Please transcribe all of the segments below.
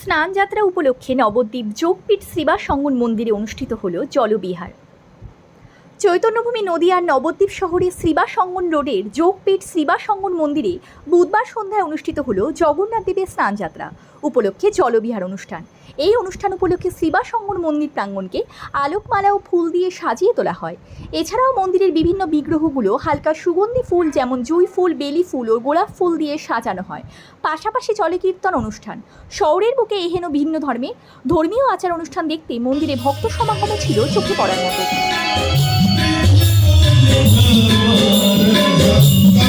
স্নানযাত্রা উপলক্ষে নবদ্বীপ যোগপীঠ শ্রীবা সঙ্গন মন্দিরে অনুষ্ঠিত হল জলবিহার। চৈতন্যভূমি নদীয়ার নবদ্বীপ শহরের শ্রীবা সঙ্গন রোডের যোগপীঠ শ্রীবা সঙ্গন মন্দিরে বুধবার সন্ধ্যায় অনুষ্ঠিত হল জগন্নাথ দেবের স্নানযাত্রা, উপলক্ষে জলবিহার অনুষ্ঠান। এই অনুষ্ঠান উপলক্ষে শ্রীবা সঙ্গন মন্দির প্রাঙ্গণকে আলোকমালা ও ফুল দিয়ে সাজিয়ে তোলা হয়। এছাড়াও মন্দিরের বিভিন্ন বিগ্রহগুলো হালকা সুগন্ধি ফুল যেমন জুই ফুল, বেলি ফুল ও গোলাপ ফুল দিয়ে সাজানো হয়। পাশাপাশি চলে কীর্তন অনুষ্ঠান। শহরের বুকে এহেন ভিন্ন ধর্মে ধর্মীয় আচার অনুষ্ঠান দেখতে মন্দিরে ভক্ত সমাগমও ছিল চোখে পড়ার মতো। Thank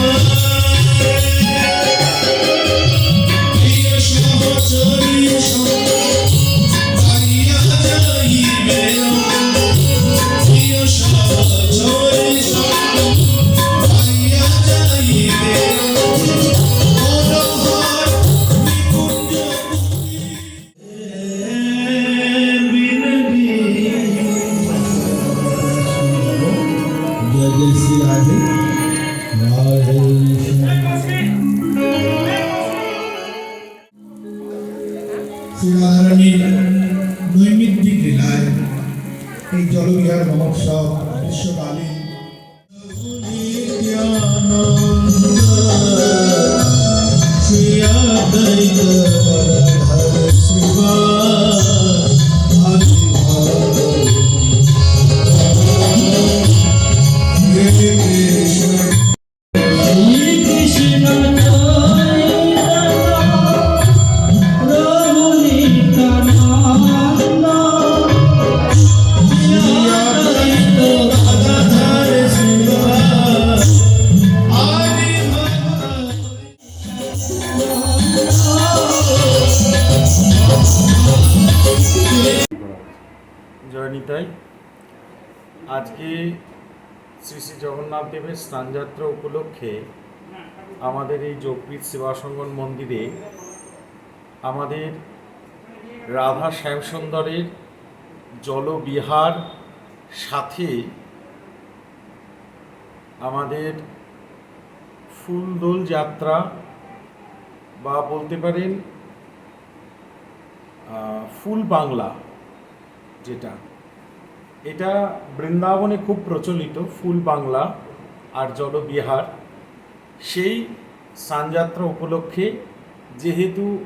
you. শ্রীরাধারণীর নৈমিত্তিক লীলায় এই জলবিহার মহোৎসব গ্রীষ্মকালীন। জয়নিতাই আজকে শ্রী শ্রী জগন্নাথ দেবের স্নানযাত্রা উপলক্ষে আমাদের এই যোগপীঠ সেবাসঙ্গন মন্দিরে আমাদের রাধা শ্যামসুন্দরের জলবিহার সাথে আমাদের ফুলদোল যাত্রা বা বলতে পারেন ফুল বাংলা যেটা। এটা বৃন্দাবনে খুব প্রচলিত, ফুল বাংলা, আর জলবিহার সেই স্নানযাত্রা উপলক্ষে যেহেতু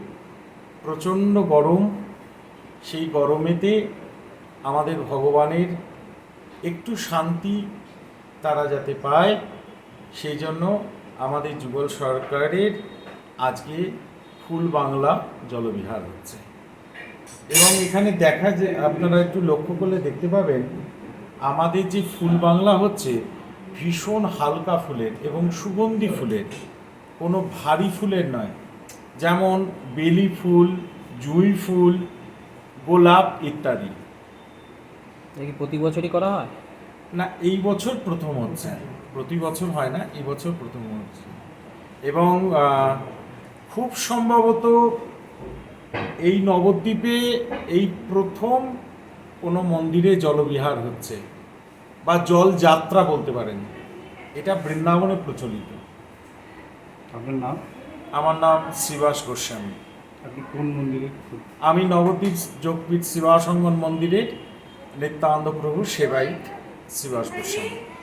প্রচণ্ড গরম, সেই গরমেতে আমাদের ভগবানের একটু শান্তি তারা যাতে পায়, সেই জন্য আমাদের যুগল সরকারের আজকে ফুল বাংলা জলবিহার হচ্ছে। এবং এখানে দেখা যে আপনারা একটু লক্ষ্য করলে দেখতে পাবেন আমাদের যে ফুল বাংলা হচ্ছে ভীষণ হালকা ফুলের এবং সুগন্ধি ফুলের কোনো ভারী ফুলের নয়। যেমন বেলি ফুল জুঁই ফুল গোলাপ ইত্যাদি। কি প্রতি বছরই করা হয়? না এই বছর প্রথম হচ্ছে। প্রতি বছর হয় না এই বছর প্রথম হচ্ছে। এবং খুব সম্ভবত এই নবদ্বীপে এই প্রথম কোনো মন্দিরে জলবিহার হচ্ছে বা জল যাত্রা বলতে পারেন। এটা বৃন্দাবনে প্রচলিত। আপনার নাম? আমার নাম শ্রীবাস গোস্বামী। আপনি কোন মন্দিরে? আমি নবদ্বীপ যোগপীঠ শিবাসঙ্গন মন্দিরের নিত্যানন্দ প্রভু সেবায়িত শ্রীবাস গোস্বামী।